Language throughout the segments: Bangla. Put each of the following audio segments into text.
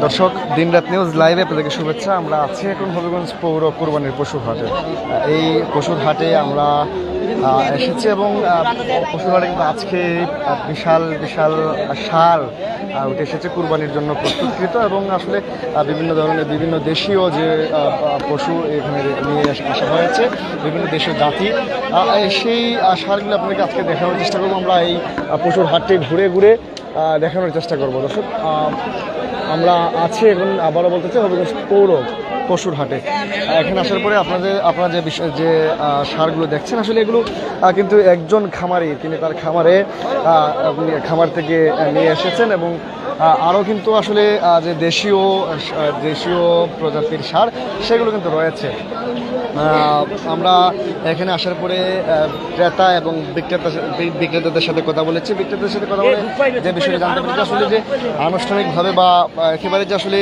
দর্শক, দিনরাত নিউজ লাইভে আপনাদেরকে শুভেচ্ছা। আমরা আছি এখন হবিগঞ্জ পৌর কোরবানির পশুর হাটে। এই পশুর হাটে আমরা এসেছি এবং পশুর হাটে কিন্তু আজকে বিশাল বিশাল সার উঠে এসেছে কুরবানির জন্য প্রস্তুতকৃত এবং আসলে বিভিন্ন ধরনের, বিভিন্ন দেশীয় যে পশু এখানে নিয়ে আস- হয়েছে, বিভিন্ন দেশীয় জাতি। সেই সারগুলো আপনাদেরকে আজকে দেখানোর চেষ্টা করব। আমরা এই পশুর হাটটি ঘুরে ঘুরে দেখানোর চেষ্টা করব। দর্শক আমরা আছি এখন আবারও বলতে চাই হবিগঞ্জ পৌর পশুর হাটে এখানে আসার পরে আপনাদের, আপনারা যে বিষয়, যে সারগুলো দেখছেন, আসলে এগুলো কিন্তু একজন খামারি, তিনি তার খামারে খামার থেকে নিয়ে এসেছেন এবং আরও কিন্তু আসলে যে দেশীয় দেশীয় প্রজাতির সার, সেগুলো কিন্তু রয়েছে। আমরা এখানে আসার পরে ক্রেতা এবং বিক্রেতা বিক্রেতাদের সাথে কথা বলেছি। বিক্রেতাদের সাথে কথা বলে যে বিষয়টা জানতে পেরেছি আসলে যে আনুষ্ঠানিকভাবে বা একেবারে যে আসলে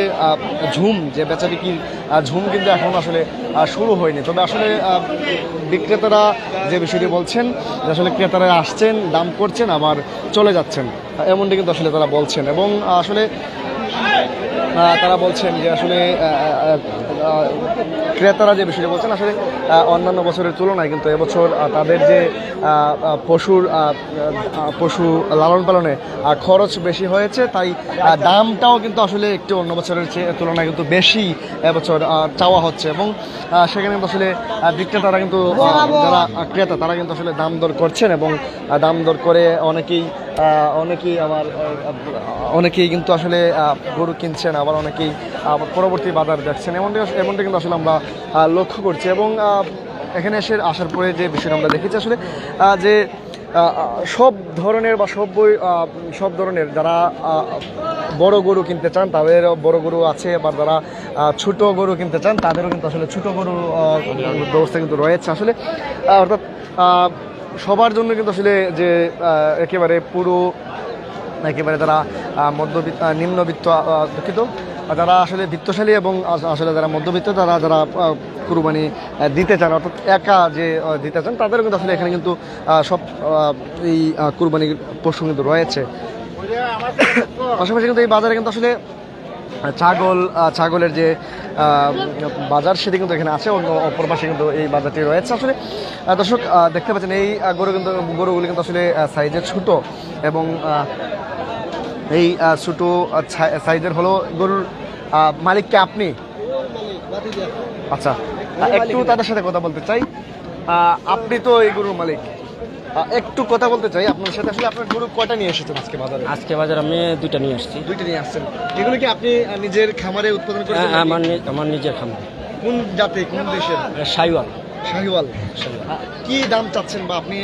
ঝুম, যে বেচা বিক্রির ঝুম কিন্তু এখন আসলে শুরু হয়নি। তবে আসলে বিক্রেতারা যে বিষয়টি বলছেন, যে আসলে ক্রেতারা আসছেন, দাম করছেন, আবার চলে যাচ্ছেন। এমনটি কিন্তু আসলে তারা বলছেন এবং আসলে তারা বলছেন যে আসলে ক্রেতারা যে বিষয়টি বলছেন, আসলে অন্যান্য বছরের তুলনায় কিন্তু এবছর তাদের যে পশুর পশু লালন পালনে খরচ বেশি হয়েছে, তাই দামটাও কিন্তু আসলে একটু অন্য বছরের তুলনায় কিন্তু বেশি এবছর চাওয়া হচ্ছে। এবং সেখানে কিন্তু আসলে বিক্রেতারা কিন্তু যারা ক্রেতা, তারা কিন্তু আসলে দাম দর করছেন এবং দাম দর করে অনেকেই অনেকেই আবার অনেকেই কিন্তু আসলে গরু কিনছেন, আবার অনেকেই পরবর্তী বাজার দেখছেন। এমনটা এমনটা কিন্তু আসলে আমরা লক্ষ্য করছি এবং এখানে এসে আসার পরে যে বিষয়টা আমরা দেখেছি আসলে যে সব ধরনের বা সব বই সব ধরনের যারা বড় গরু কিনতে চান তাদের বড় গরু আছে, বা যারা ছোট গরু কিনতে চান, তাদেরও কিন্তু আসলে ছোট গরু ব্যবস্থা কিন্তু রয়েছে আসলে। অর্থাৎ সবার জন্য কিন্তু আসলে যে একেবারে পুরো, একেবারে তারা মধ্যবিত্ত নিম্নবিত্ত দুঃখিত যারা আসলে বিত্তশালী এবং আসলে যারা মধ্যবিত্ত, তারা যারা কুরবানি দিতে চান, অর্থাৎ একা যে দিতে চান, তাদেরও কিন্তু আসলে এখানে কিন্তু সব এই কুরবানির পশু কিন্তু রয়েছে। পাশাপাশি কিন্তু এই বাজারে কিন্তু আসলে ছাগল ছাগলের যে বাজার সেটি কিন্তু এখানে আছে, অন্য অপর পাশে কিন্তু এই বাজারটি রয়েছে। আসলে দর্শক দেখতে পাচ্ছেন এই গরু কিন্তু, গরুগুলি কিন্তু আসলে সাইজে ছোট এবং এই ছোট সাইজের হলো গরুর মালিককে আপনি। আচ্ছা একটু তাদের সাথে কথা বলতে চাই। আপনি তো এই গরুর মালিক। একটু কথা বলতে চাই আপনার সাথে। আসলে আপনার গরু কয়টা নিয়ে এসেছেন আজকে বাজারে? আজকে বাজার আমি দুইটা নিয়ে আসছি। দুইটা নিয়ে আসছেন। এগুলো কি আপনি নিজের খামারে উৎপাদন হ্যাঁ, আমার আমার নিজের খামার। কোন জাতি কোন দেশের? সাইওয়াল শাহিওয়াল। কি দাম চাচ্ছেন বা আপনি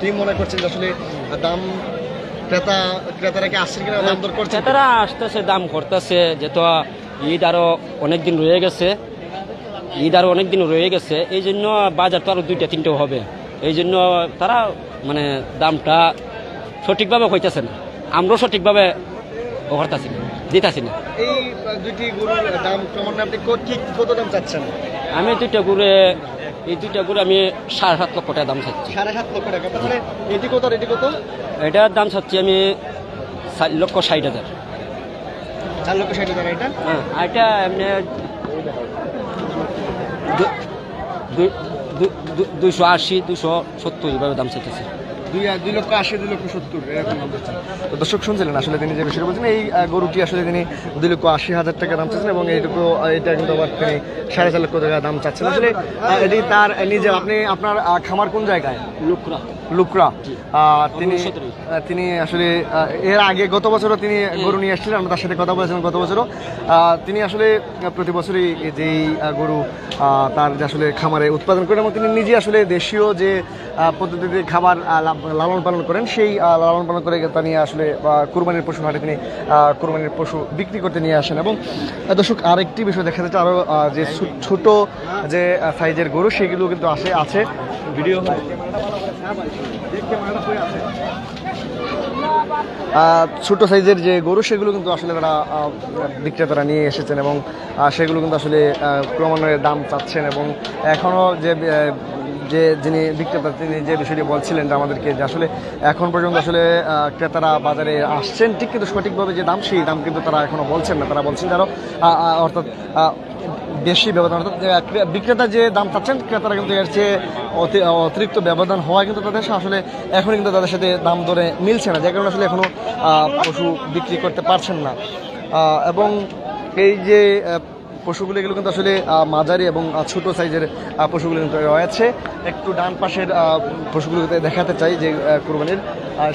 কি মনে করছেন আসলে দাম ক্রেতা ক্রেতারা কি আসছেন কিনা দাম দর করছেন? ক্রেতারা আসতেছে দাম করতেছে যেহেতু ঈদ আরও অনেক দিন রয়ে গেছে। ঈদ আরও অনেক দিন রয়ে গেছে এই জন্য বাজার তো আরও দুইটা তিনটেও হবে। এই জন্য তারা মানে দামটা সঠিকভাবে হইতেছে না। আমরাও সঠিকভাবে করতেছি না দিতেছি না। এই দুইটি গরুর দাম ক্রমান্বয়ে আপনি কো- কি কত দাম চাচ্ছেন? আমি দুইটা ঘুরে এই দুইটা ঘুরে আমি সাড়ে সাত লক্ষ টাকা দাম চাচ্ছি। সাড়ে সাত লক্ষ টাকা। মানে এটি কত এটি কত? এটার দাম চাচ্ছি আমি চার লক্ষ ষাট হাজার। চার লক্ষ ষাট টাকা এটা? হ্যাঁ এটা এমনি দুইশো আশি দুশো সত্তর এইভাবে দাম চাইতেছে। দর্শক শুনছিলেন আসলে তিনি যে বিষয়টা বলছেন এই গরুটি আসলে তিনি দুই লক্ষ আশি হাজার টাকা দাম চাচ্ছেন এবং এইটুকু এটা কিন্তু আবার তিনি সাড়ে চার লক্ষ টাকা দাম চাচ্ছেন। আসলে এটি তার নিজে আপনি আপনার খামার কোন জায়গায়? লুকরা। লুকরা। তিনি তিনি আসলে এর আগে গত বছরও তিনি গরু নিয়ে এসেছিলেন আমরা তার সাথে কথা বলেছিলাম গত বছরও। তিনি আসলে প্রতি বছরই যেই গরু তার যে আসলে খামারে উৎপাদন করেন এবং তিনি নিজে আসলে দেশীয় যে পদ্ধতিতে খাবার লালন পালন করেন সেই লালন পালন করে তা নিয়ে আসলে কুরবানির পশু হাটে তিনি কুরবানির পশু বিক্রি করতে নিয়ে আসেন এবং দর্শক আরেকটি বিষয় দেখা যাচ্ছে আরও যে ছোট যে সাইজের গরু সেগুলো কিন্তু আসে আছে। ভিডিও ছোট সাইজের যে গরু সেগুলো কিন্তু আসলে তারা বিক্রেতারা নিয়ে এসেছেন এবং সেগুলো কিন্তু আসলে ক্রমান্বয়ে দাম চাচ্ছেন এবং এখনও যে যে যিনি বিক্রেতা তিনি যে বিষয়টি বলছিলেন যে আমাদেরকে যে আসলে এখন পর্যন্ত আসলে ক্রেতারা বাজারে আসছেন ঠিক কিন্তু সঠিকভাবে যে দাম সেই দাম কিন্তু তারা এখনও বলছেন না। তারা বলছেন যে আরও আহ, আহ, অর্থাৎ বেশি ব্যবধান অর্থাৎ বিক্রেতা যে দাম চাচ্ছেন ক্রেতারা কিন্তু এর চেয়ে অতিরিক্ত ব্যবধান হওয়া কিন্তু তাদের আসলে এখন কিন্তু তাদের সাথে দাম দরে মিলছে না যে কারণে আসলে এখনও পশু বিক্রি করতে পারছেন না। এবং এই যে পশুগুলো এগুলো কিন্তু আসলে মাঝারি এবং ছোট সাইজের পশুগুলো কিন্তু রয়েছে। একটু ডান পাশের আহ, দেখাতে চাই যে কোরবানির।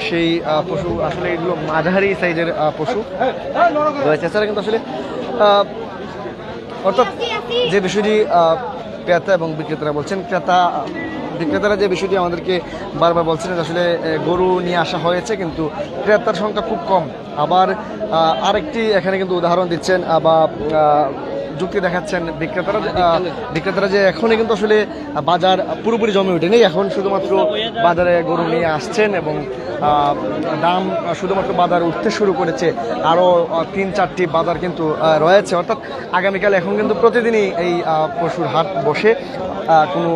সেই পশু আসলে এগুলো মাঝারি সাইজের পশু রয়েছে। এছাড়া কিন্তু আসলে অর্থাৎ যে বিষয়টি ক্রেতা এবং বিক্রেতারা বলছেন ক্রেতা বিক্রেতারা যে বিষয়টি আমাদেরকে বারবার বলছেন যে আসলে গরু নিয়ে আসা হয়েছে, কিন্তু ক্রেতার সংখ্যা খুব কম। আবার আরেকটি এখানে কিন্তু উদাহরণ দিচ্ছেন বা যুক্তি দেখাচ্ছেন বিক্রেতারা। বিক্রেতারা। যে এখনই কিন্তু আসলে বাজার পুরোপুরি জমে ওঠেনি এখন শুধুমাত্র বাজারে গরু নিয়ে আসছেন এবং দাম শুধুমাত্র বাজার উঠতে শুরু করেছে। আরও তিন চারটি বাজার কিন্তু রয়েছে। অর্থাৎ আগামীকাল এখন কিন্তু প্রতিদিনই এই পশুর হাট বসে। কোনো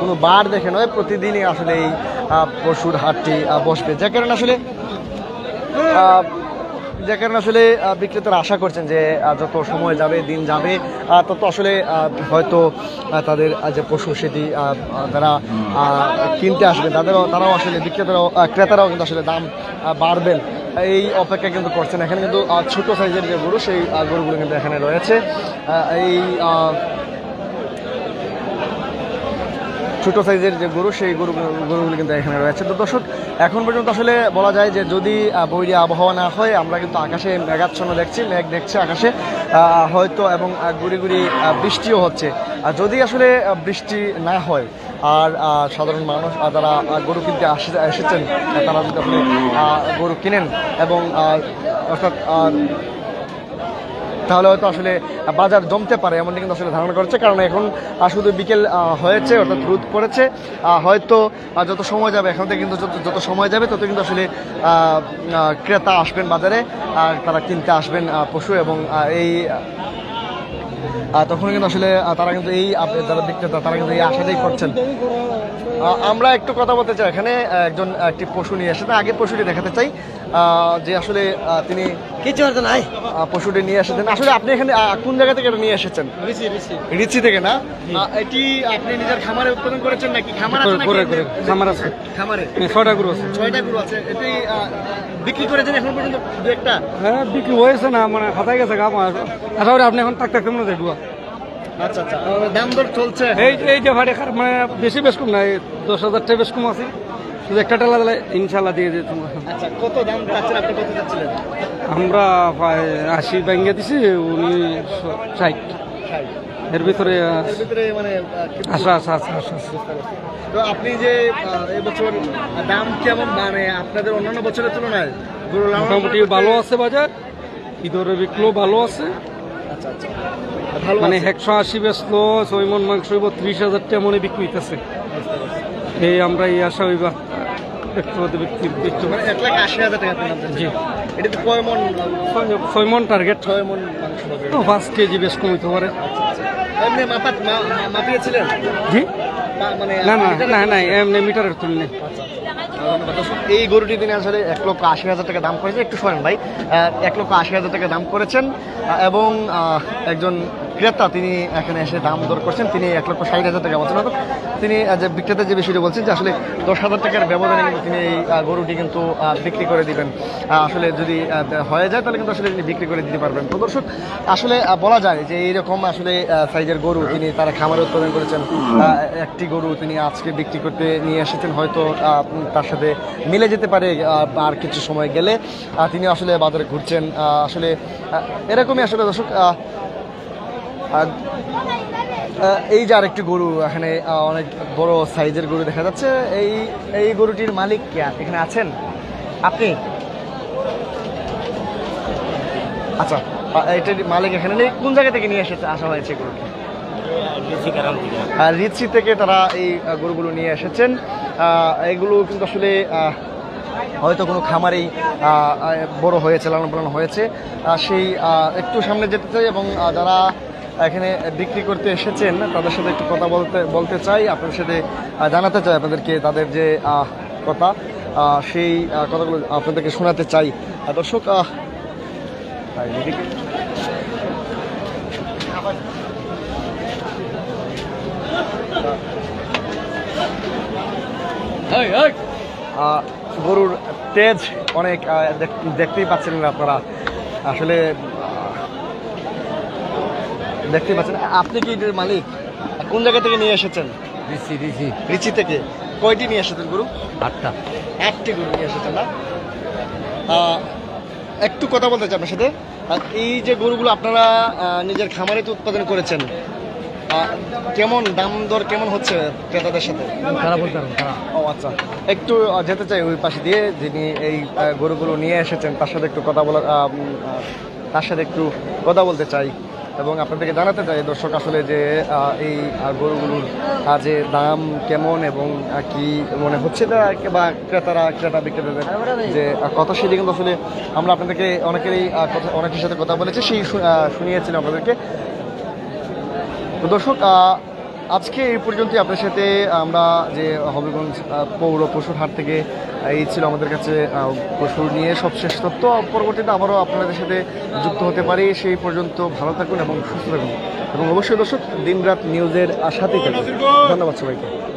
কোনো বার দেখে নয় প্রতিদিনই আসলে এই পশুর হাটটি বসবে। যে কারণে আসলে যে কারণে আসলে বিক্রেতারা আশা করছেন যে যত সময় যাবে দিন যাবে তত আসলে হয়তো তাদের যে পশু সেটি আহ, কিনতে আসবেন তাদেরও তারাও আসলে বিক্রেতারাও ক্রেতারাও কিন্তু আসলে দাম বাড়বেন। এই অপেক্ষা কিন্তু করছেন। এখানে কিন্তু ছোটো সাইজের যে গরু সেই গরুগুলো কিন্তু এখানে রয়েছে। এই ছোট সাইজের যে গরু, সেই গরু, গরুগুলো কিন্তু এখানে রয়েছে। তো দর্শক, এখন পর্যন্ত আসলে বলা যায় যে যদি বৈরী আবহাওয়া না হয়, আমরা কিন্তু আকাশে মেঘাচ্ছন্ন দেখছি, মেঘ দেখছে আকাশে হয়তো এবং গুড়ি গুড়ি বৃষ্টিও হচ্ছে। আর যদি আসলে বৃষ্টি না হয়, আর সাধারণ মানুষ যারা গরু কিনতে আসে- এসেছেন, তারা যদি আপনি গরু কিনেন এবং অর্থাৎ তাহলে হয়তো আসলে বাজার জমতে পারে, এমনটি কিন্তু আসলে ধারণা করছে। কারণ এখন শুধু বিকেল হয়েছে, অর্থাৎ রোদ পড়েছে। হয়তো যত সময় যাবে এখন থেকে কিন্তু যত- সময় যাবে, তত কিন্তু আসলে ক্রেতা আসবেন বাজারে, আর তারা কিনতে আসবেন পশু এবং এই তখন কিন্তু আসলে তারা কিন্তু এই যারা বিক্রেতা, তারা কিন্তু এই আশাটাই করছেন। আমরা একটু কথা বলতে চাই। এখানে একজন একটি পশু নিয়ে এসেছে। আগে পশুটি দেখাতে চাই যে আসলে তিনি কিছু হতো নাই? পশুটি নিয়ে এসেছেন। আসলে আপনি এখানে কোন জায়গা থেকে এটা নিয়ে এসেছেন? রিচি থেকে না? এটি আপনি নিজের খামারে উৎপাদন করেছেন নাকি? খামার আছে করে, করে। খামার আছে। খামারে। ছয়টা গরু আছে। ছয়টা গরু আছে। এটি বিক্রি করেছেন এখন পর্যন্ত দু একটা হ্যাঁ বিক্রি হয়েছে না মানে হাতায় গেছে গা আশা করি আপনি এখন তাক থাকতে মনে দেখব আচ্ছা আচ্ছা। দাম দর চলছে। এই এই যে ভাড়ে মানে বেশি বেশ কম নাই দশ হাজার টাকা বেশ কম আছে। শুধু একটা টালা দিলে ইনশাল্লাহ দিয়ে আচ্ছা কত দাম চাচ্ছেন আপনি কত চাচ্ছিলেন? আমরা প্রায় আশি ব্যাঙ্গে দিছি উনি ষাট। এর ভিতরে মানে আশা আশা আশা আশা আশা। তো আপনি যে এবছর দাম কেমন মানে আপনাদের অন্যান্য বছরের তুলনায় মোটামুটি ভালো আছে বাজার ঈদের বিক্রিও ভালো আছে। আচ্ছা আচ্ছা। ভালো মানে একশো আশি বেচলো ছয় মন মাংস হইব ত্রিশ হাজার টাকা মনে বিক্রি হইতেছে এই আমরা এই আশা হইবা বিক্রি মানে এক লাখ আশি হাজার টাকা আপনি দাম চাচ্ছেন। জি। এটা তো কয় মন ছয়- ছয় মন টার্গেট ছয় মন তো পাঁচ কেজি বেশ কম হইতে পারে। এমনি মাপা মা- মা- মাপিয়েছিলেন? জি? মানে না না মিটারে- না না এমনি মিটারের তুলনে এই গরুটি তিনি আসলে এক লক্ষ আশি হাজার টাকা দাম করেছেন। একটু শোনেন ভাই। এক লক্ষ আশি হাজার টাকা দাম করেছেন এবং একজন ক্রেতা তিনি এখানে এসে দাম দর করছেন। তিনি এক লক্ষ ষাট হাজার টাকা বলছেন তিনি যে বিক্রেতা যে বিষয়টি বলছেন যে আসলে দশ হাজার টাকার ব্যবধানে কিন্তু তিনি এই গরুটি কিন্তু বিক্রি করে দিবেন। আসলে যদি হয়ে যায় তাহলে কিন্তু আসলে তিনি বিক্রি করে দিতে পারবেন। তো দর্শক, আসলে বলা যায় যে এইরকম আসলে সাইজের গরু তিনি তারা খামারে উৎপাদন করেছেন। একটি গরু তিনি আজকে বিক্রি করতে নিয়ে এসেছেন, হয়তো তার সাথে মিলে যেতে পারে আর কিছু সময় গেলে। তিনি আসলে বাজারে ঘুরছেন। আসলে এরকমই আসলে দর্শক আহ, এই যে আরেকটি গরু এখানে অনেক বড় সাইজের গরু দেখা যাচ্ছে। এই এই গরুটির মালিক কে? এখানে আছেন? আপনি? আচ্ছা এটার মালিক এখানে নেই। কোন জায়গা থেকে নিয়ে এসেছে আসা হয়েছে গরুটি? আর রিচি থেকে। তারা এই গরুগুলো নিয়ে এসেছেন। এগুলো কিন্তু আসলে হয়তো কোনো খামারেই বড় হয়েছে লালন পালন হয়েছে। সেই একটু সামনে যেতে চাই এবং যারা এখানে বিক্রি করতে এসেছেন। তাদের সাথে একটু কথা বলতে বলতে চাই। আপনাদের সাথে জানাতে চাই আপনাদেরকে তাদের যে কথা সেই কথাগুলো আপনাদেরকে শোনাতে চাই। দর্শক গরুর তেজ অনেক দেখ- দেখতেই পাচ্ছেন আপনারা। আসলে আহ, দেখতেই পাচ্ছেন আপনি কি এটার মালিক? কোন জায়গা থেকে নিয়ে এসেছেন? দিছি দিছি রিচি থেকে। কয়টি নিয়ে এসেছেন গরু? আটটা। একটি গরু নিয়ে এসেছেন না? একটু কথা বলতে চাই আপনার সাথে। এই যে গরুগুলো আপনারা নিজের খামারে তো উৎপাদন করেছেন কেমন দাম দর কেমন হচ্ছে ক্রেতাদের সাথে? খারাপ বলতে ও আচ্ছা। একটু যেতে চাই ওই পাশে দিয়ে যিনি এই গরুগুলো নিয়ে এসেছেন তার সাথে একটু কথা বলা আহ, উম, আহ, তার সাথে একটু কথা বলতে চাই। এবং আপনাদেরকে জানাতে চাই, দর্শক, আসলে যে এই গরুগুলোর যে দাম কেমন এবং কি মনে হচ্ছে বা ক্রেতারা, ক্রেতা বিক্রেতাদের, যে কথা সেটি কিন্তু আসলে আমরা আপনাদেরকে অনেকেরই কথা, অনেকের সাথে কথা বলেছি, সেই শুনিয়েছিলাম আপনাদেরকে। তো দর্শক আজকে এই পর্যন্তই। আপনার সাথে আমরা যে হবিগঞ্জ পৌর পশুর হাট থেকে এই ছিল আমাদের কাছে পশু নিয়ে সবশেষ তথ্য। পরবর্তীতে আবারও আপনাদের সাথে যুক্ত হতে পারি। সেই পর্যন্ত ভালো থাকুন এবং সুস্থ থাকুন। এবং অবশ্যই দর্শক, দিনরাত নিউজের সাথেই থাকুন। ধন্যবাদ সবাইকে।